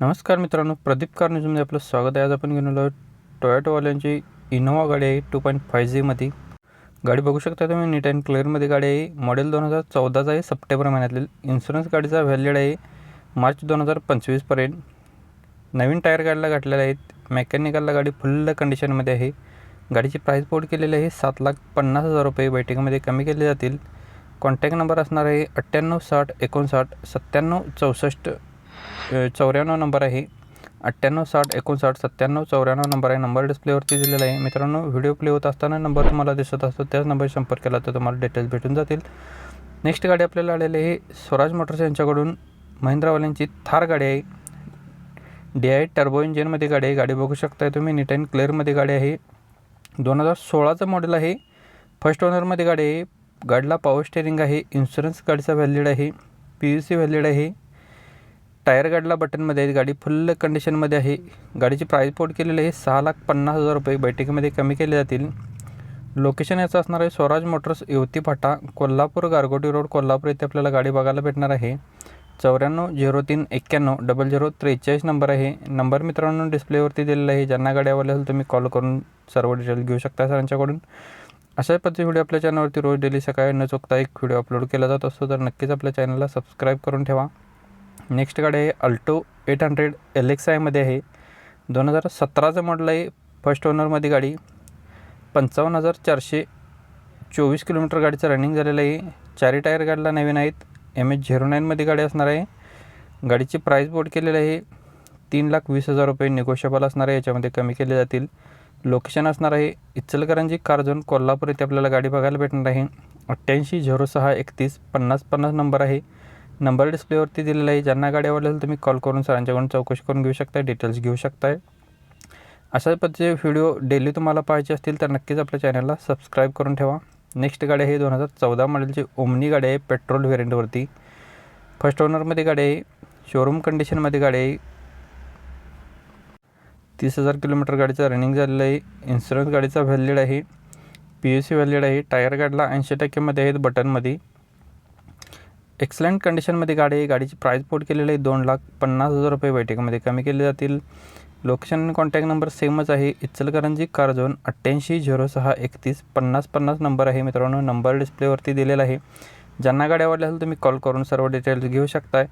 नमस्कार मित्रांनो प्रदीप कार न्यूजमध्ये आपलं स्वागत आहे. आज आपण घेऊन आलो टोयोटोवाल्यांची इनोवा गाडी आहे टू पॉईंट फाय जीमध्ये गाडी बघू शकता तुम्ही नीट अँड क्लिअरमध्ये गाडी आहे. मॉडेल दोन हजार चौदाचा आहे सप्टेंबर महिन्यातील. इन्शुरन्स गाडीचा व्हॅलिड आहे मार्च दोन हजार पंचवीसपर्यंत नवीन टायर गाडीला घातलेले आहेत मेकॅनिकलला गाडी फुल्ल कंडिशनमध्ये आहे. गाडीची प्राईस बोर्ड केलेली आहे सात लाख पन्नास हजार रुपये. बैठकीमध्ये कमी केले जातील. कॉन्टॅक्ट नंबर असणार आहे अठ्ठ्याण्णव साठ एकोणसाठ सत्त्याण्णव चौसष्ट. चौऱ्याण्णव नंबर आहे. अठ्ठ्याण्णव साठ एकोणसाठ सत्त्याण्णव चौऱ्याण्णव नंबर आहे. नंबर डिस्प्लेवरती दिलेला आहे. मित्रांनो व्हिडिओ प्ले होत असताना नंबर तुम्हाला दिसत असतो त्याच नंबरशी संपर्क केला तर तुम्हाला डिटेल्स भेटून जातील. नेक्स्ट गाडी आपल्याला आलेली आहे स्वराज मोटर्स यांच्याकडून. महिंद्रावाल्यांची थार गाडी आहे. डी आय टर्बो इंजिनमध्ये गाडी आहे. गाडी बघू शकताय तुम्ही नीट अँड क्लिअरमध्ये गाडी आहे. दोन हजार सोळाचं मॉडेल आहे. फर्स्ट ओनरमध्ये गाडी आहे. गाडीला पॉवर स्टेअरिंग आहे. इन्शुरन्स गाडीचा व्हॅलिड आहे. पी यू सी व्हॅलिड आहे. टायर गाडीला बटनमध्ये आहे. गाडी फुल कंडिशनमध्ये आहे. गाडीची प्राईस पोर्ट केलेली आहे. सहा लाख पन्नास हजार रुपये. बैठकीमध्ये कमी केले जातील. लोकेशन याचं असणार आहे स्वराज मोटर्स युवती फाटा कोल्हापूर गारगोटी रोड कोल्हापूर येथे आपल्याला गाडी बघायला भेटणार आहे. चौऱ्याण्णव झिरो तीन एक्क्याण्णव डबल झिरो त्रेचाळीस नंबर आहे. नंबर मित्रांनो डिस्प्लेवरती दिलेला आहे. ज्यांना गाडी आवडली असेल तुम्ही कॉल करून सर्व डिटेल घेऊ शकता सरांच्याकडून. अशाच पद्धती व्हिडिओ आपल्या चॅनलवरती रोज डेली सकाळी न चुकता एक व्हिडिओ अपलोड केला जात असतो. तर नक्कीच आपल्या चॅनलला सबस्क्राईब करून ठेवा. नेक्स्ट गाडी आहे Alto eight hundred L X आयमध्ये आहे. दोन हजार सतराचं मॉडल आहे. फर्स्ट ओनरमध्ये गाडी. पंचावन्न हजार चारशे चोवीस किलोमीटर गाडीचं रनिंग झालेलं आहे. चारी टायर गाडीला नवीन आहेत. एम एच झिरो नाईनमध्ये गाडी असणार आहे. गाडीची प्राईस बोर्ड केलेली आहे. तीन लाख वीस हजार रुपये निगोशिएबल असणार आहे. याच्यामध्ये कमी केले जातील. लोकेशन असणार आहे. इचलकरंजी कारजोन कोल्हापूर येथे आपल्याला गाडी बघायला भेटणार आहे. अठ्ठ्याऐंशी झिरो सहा एकतीस पन्नास पन्नास नंबर आहे. नंबर डिस्प्लेवरती दिलेला आहे. ज्यांना गाडी आवडली असेल तुम्ही कॉल करून सरांच्याकडून चौकशी करून घेऊ शकता डिटेल्स घेऊ शकताय. अशाच पद्धतीचे व्हिडिओ डेली तुम्हाला पाहायचे असतील तर नक्कीच आपल्या चॅनलला सबस्क्राईब करून ठेवा. नेक्स्ट गाडी आहे दोन हजार चौदा मॉडेलची ओमनी गाडी आहे पेट्रोल व्हेरियंटवरती फर्स्ट ओनरमध्ये गाडी आहे शोरूम कंडिशनमध्ये गाडी आहे. तीस हजार किलोमीटर गाडीचं रनिंग झालेलं आहे. इन्शुरन्स गाडीचा व्हॅलिड आहे. पी यू सी व्हॅलिड आहे. टायर गाडीला ऐंशी टक्केमध्ये आहेत बटनमध्ये. एक्सलंट कंडिशनमध्ये गाडी आहे. गाडीची प्राईस पोर्ट केलेली आहे दोन लाख पन्नास हजार रुपये. बैठकीमध्ये कमी केले जातील. लोकेशन कॉन्टॅक्ट नंबर सेमच आहे. इचलकरंजी कार झोन अठ्ठ्याऐंशी झिरो सहा एकतीस पन्नास पन्नास नंबर आहे. मित्रांनो नंबर डिस्प्लेवरती दिलेला आहे. ज्यांना गाडी आवडली असेल तुम्ही कॉल करून सर्व डिटेल्स घेऊ शकताय.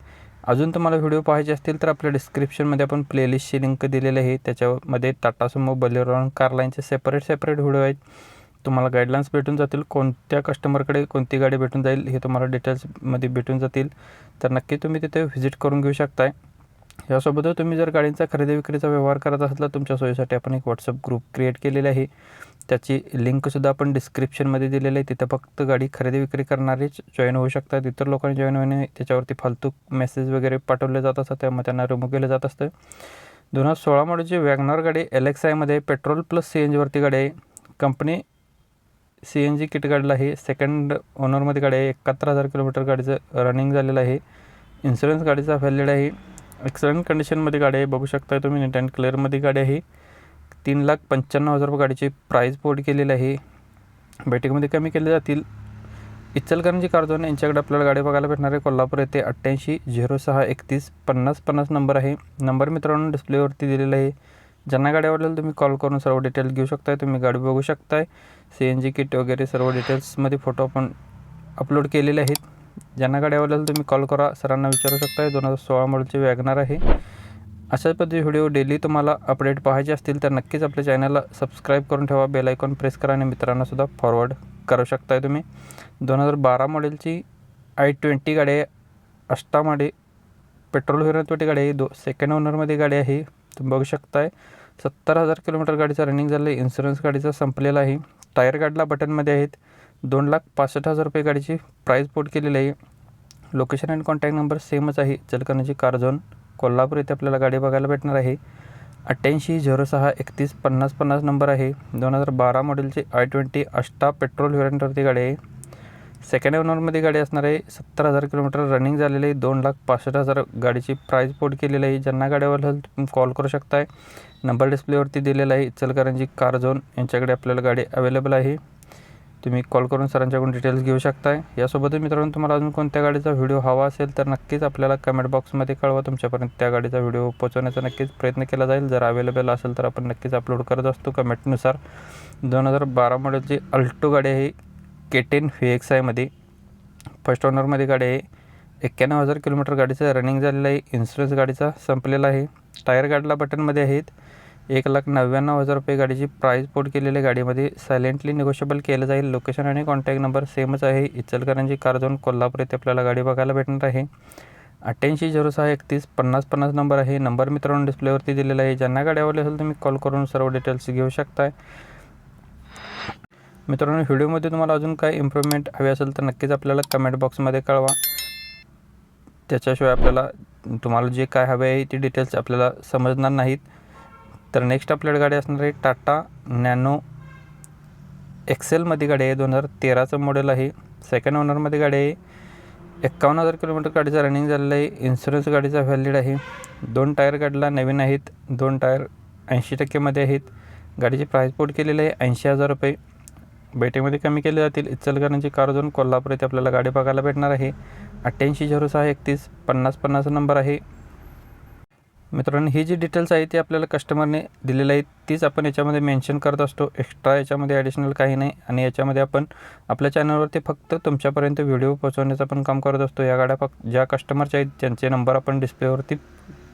अजून तुम्हाला व्हिडिओ पाहिजे असतील तर आपल्या डिस्क्रिप्शनमध्ये आपण प्लेलिस्टची लिंक दिलेली आहे. त्याच्यामध्ये टाटा सुमो बलेरो कार लाईनचे सेपरेट सेपरेट व्हिडिओ आहेत. तुम्हाला गाईडलाईन्स भेटून जातील कोणत्या कस्टमरकडे कोणती गाडी भेटून जाईल हे तुम्हाला डिटेल्समध्ये भेटून जातील. तर नक्की तुम्ही तिथे व्हिजिट करून घेऊ शकताय. यासोबतच तुम्ही जर गाडींचा खरेदी विक्रीचा व्यवहार करत असाल तर तुमच्या सोयीसाठी आपण एक व्हॉट्सअप ग्रुप क्रिएट केलेला आहे. त्याची लिंकसुद्धा आपण डिस्क्रिप्शनमध्ये दिलेली आहे. तिथं फक्त गाडी खरेदी विक्री करणारेच जॉईन होऊ शकतात. इतर लोकांनी जॉईन होणे त्याच्यावरती फालतू मेसेज वगैरे पाठवले जात असतात. त्यामुळे त्यांना रिमूव्ह केलं जात असतं. दोन हजार सोळा जी वॅगनार गाडी एल एक्स आयमध्ये पेट्रोल प्लस सी एन जीवरती गाडी आहे. Company C N G kit गाडीला आहे. सेकंड ओनरमध्ये गाडी आहे. एकाहत्तर हजार किलोमीटर गाडीचं रनिंग झालेलं आहे. इन्शुरन्स गाडीचा व्हॅलिड आहे. एक्सलंट कंडिशनमध्ये गाडी आहे. बघू शकता तुम्ही नीट अँड क्लिअरमध्ये गाडी आहे. तीन लाख पंच्याण्णव हजार रुपये गाडीची प्राईज बोर्ड केलेली आहे. बैठकीमध्ये कमी केले जातील. इचलकरंजी कारजोन यांच्याकडे आपल्याला गाडी बघायला भेटणार आहे. कोल्हापूर येथे अठ्ठ्याऐंशी झिरो सहा एकतीस पन्नास पन्नास नंबर आहे. नंबर मित्रांनो डिस्प्लेवरती दिलेला आहे. ज्यांना गाडी आवडेल तुम्ही कॉल करून सर्व डिटेल्स घेऊ शकताय. तुम्ही गाडी बघू शकताय. सी एन जी किट वगैरे सर्व डिटेल्समध्ये फोटो आपण अपलोड केलेले आहेत. ज्यांना गाडी आवडेल तुम्ही कॉल करा. सरांना विचारू शकताय. दोन हजार सोळा मॉडेलची वॅगनार आहे. अशाच पद्धती व्हिडिओ डेली तुम्हाला अपडेट पाहायचे असतील तर नक्कीच आपल्या चॅनलला सबस्क्राईब करून ठेवा. बेल आयकॉन प्रेस करा आणि मित्रांनासुद्धा फॉरवर्ड करू शकताय तुम्ही. दोन हजार बारा मॉडेलची आय ट्वेंटी गाडी आहे. अष्टामाडे पेट्रोल व्हेरियंटवरती गाडी आहे. दो सेकंड ओनरमध्ये गाडी आहे. तुम्ही बघू शकताय. सत्तर हजार किलोमीटर गाडीचा रनिंग झालं आहे इन्शुरन्स गाडीचा संपलेला आहे. टायर गाडीला बटनमध्ये आहेत. दोन लाख पासष्ट हजार रुपये गाडीची प्राईस पोट केलेली आहे. लोकेशन अँड कॉन्टॅक्ट नंबर सेमच आहे. जलकरणाची कार झोन कोल्हापूर येथे आपल्याला गाडी बघायला भेटणार आहे. अठ्ठ्याऐंशी झिरो सहा एकतीस पन्नास पन्नास नंबर आहे. दोन हजार बारा मॉडेलची आय ट्वेंटी अष्टा पेट्रोल व्हेरियंटवरती गाडी आहे. सेकंड ओनरमध्ये गाडी असणार आहे सत्तर हजार किलोमीटर रनिंग झालेली आहे दोन लाख पासष्ट हजार गाडीची प्राईस पोट केलेली आहे. ज्यांना गाड्यावर असेल तुम्ही कॉल करू शकताय. नंबर डिस्प्लेवरती दिलेला आहे. इचलकरंजी कार झोन यांच्याकडे आपल्याला गाडी अवेलेबल आहे. तुम्ही कॉल करून सरांच्याकडून डिटेल्स घेऊ शकताय. यासोबतच मित्रांनो तुम्हाला अजून कोणत्या गाडीचा व्हिडिओ हवा असेल तर नक्कीच आपल्याला कमेंट बॉक्समध्ये कळवा. तुमच्यापर्यंत त्या गाडीचा व्हिडिओ पोहोचवण्याचा नक्कीच प्रयत्न केला जाईल. जर अवेलेबल असेल तर आपण नक्कीच अपलोड करत असतो. कमेंटनुसार दोन हजार बारा मॉडेलची अल्टो गाडी आहे. के टेन व्ही एक्स आयमध्ये फर्स्ट ओनरमध्ये गाडी आहे. एक्क्याण्णव हजार किलोमीटर गाडीचं रनिंग झालेलं आहे. इन्शुरन्स गाडीचा संपलेला आहे. टायर गाडीला बटनमध्ये आहेत. एक लाख नव्याण्णव हजार रुपये गाडीची प्राईस पोट केलेल्या गाडीमध्ये सायलेंटली निगोशिएबल केलं जाईल. लोकेशन आणि कॉन्टॅक्ट नंबर सेमच आहे. इचलकरांची कार जाऊन कोल्हापूर येथे आपल्याला गाडी बघायला भेटणार आहे. अठ्ठ्याऐंशी झिरो सहा एकतीस पन्नास पन्नास नंबर आहे. नंबर मित्रांनो डिस्प्लेवरती दिलेला आहे. ज्यांना गाडी आवडली असेल तुम्ही कॉल करून सर्व डिटेल्स घेऊ शकताय. मित्रांनो व्हिडिओमध्ये तुम्हाला अजून काय इम्प्रूव्हमेंट हवी असेल तर नक्कीच आपल्याला कमेंट बॉक्समध्ये कळवा. त्याच्याशिवाय आपल्याला तुम्हाला जे काय हवे आहे ती डिटेल्स आपल्याला समजणार नाहीत. तर नेक्स्ट आपल्याकडे गाडी असणार आहे टाटा नॅनो एक्सेलमध्ये गाडी आहे दोन हजार तेराचं मॉडेल आहे. सेकंड ओनरमध्ये गाडी आहे. एक्कावन्न हजार किलोमीटर गाडीचं रनिंग झालेलं आहे. इन्शुरन्स गाडीचा व्हॅलिड आहे. दोन टायर गाडीला नवीन आहेत. दोन टायर ऐंशी टक्केमध्ये आहेत. गाडीची प्राईस पोट केलेली आहे ऐंशी हजार रुपये. बेटेमध्ये कमी केले जातील. इचलकरंजी कारजून कोल्हापूर येथे आपल्याला गाडी बघायला भेटणार आहे. अठ्ठ्याऐंशी झिरो सहा एकतीस पन्नास पन्नास नंबर आहे. मित्रांनो ही जी डिटेल्स आहे ती आपल्याला कस्टमरने दिलेली आहे तीच आपण याच्यामध्ये मेन्शन करत असतो. एक्स्ट्रा याच्यामध्ये ॲडिशनल काही नाही. आणि याच्यामध्ये आपण आपल्या चॅनलवरती फक्त तुमच्यापर्यंत व्हिडिओ पोहोचवण्याचं पण काम करत असतो. या गाड्या फक्त ज्या कस्टमरच्या आहेत त्यांचे नंबर आपण डिस्प्लेवरती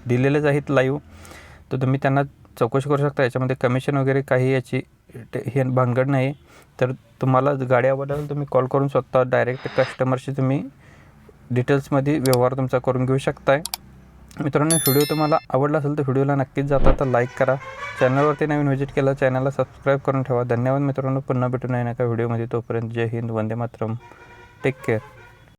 दिलेलेच आहेत लाईव्ह तर तुम्ही त्यांना चौकशी करू शकता. याच्यामध्ये कमिशन वगैरे काही याची हे भानगड नाही. तर तुम्हाला गाडी आवडल्यावर तुम्ही कॉल करून स्वतः डायरेक्ट कस्टमरशी तुम्ही डिटेल्समध्ये व्यवहार तुमचा करून घेऊ शकताय. मित्रांनो व्हिडिओ तुम्हाला आवडला असेल तर व्हिडिओला नक्कीच जाता तर लाईक करा. चॅनलवरती नवीन व्हिजिट केलं चॅनलला सबस्क्राईब करून ठेवा. धन्यवाद मित्रांनो. पुन्हा भेटून आहे का व्हिडिओमध्ये तोपर्यंत जय हिंद वंदे मातरम. Take care